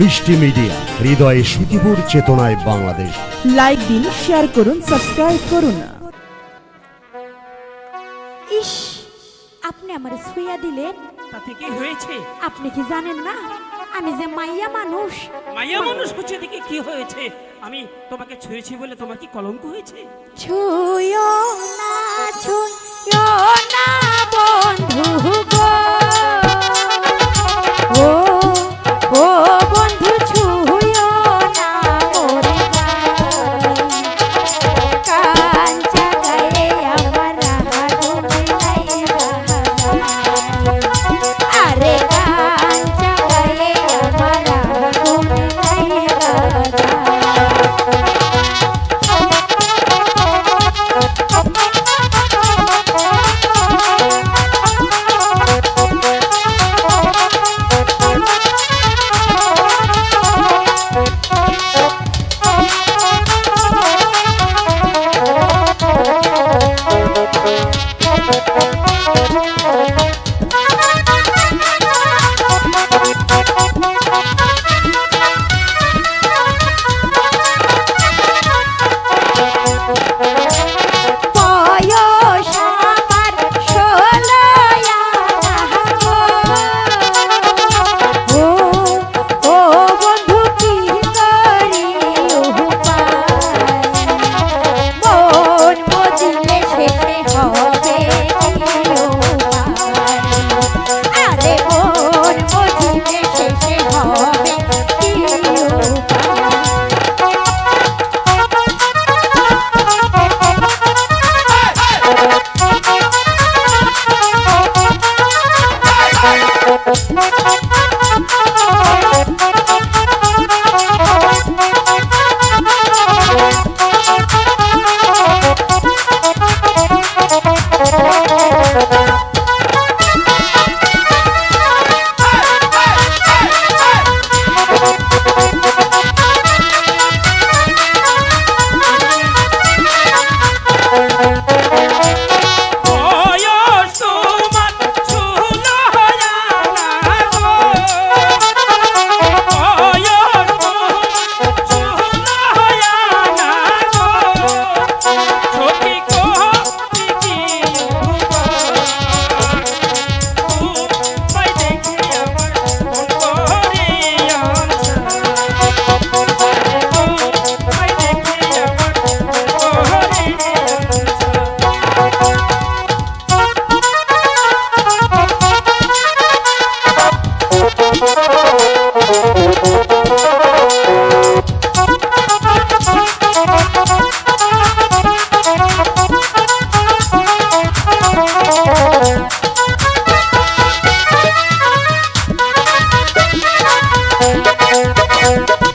মিষ্টি মিডিয়া হৃদয়ে সুখীপুর চেতনায় বাংলাদেশ। লাইক দিন শেয়ার করুন সাবস্ক্রাইব করুন। ইস আপনি আমার ছুঁয়া দিলেন। তাতে কি হয়েছে? আপনি কি জানেন না? আমি যে মাইয়া মানুষ। মায়া মানুষ হচ্ছে দেখে কি হয়েছে? আমি তোমাকে ছুঁয়েছি বলে তোমার কি কলঙ্ক হয়েছে? ছুঁয়ো না ছুঁয়ো না বন্ধু Thank you. Música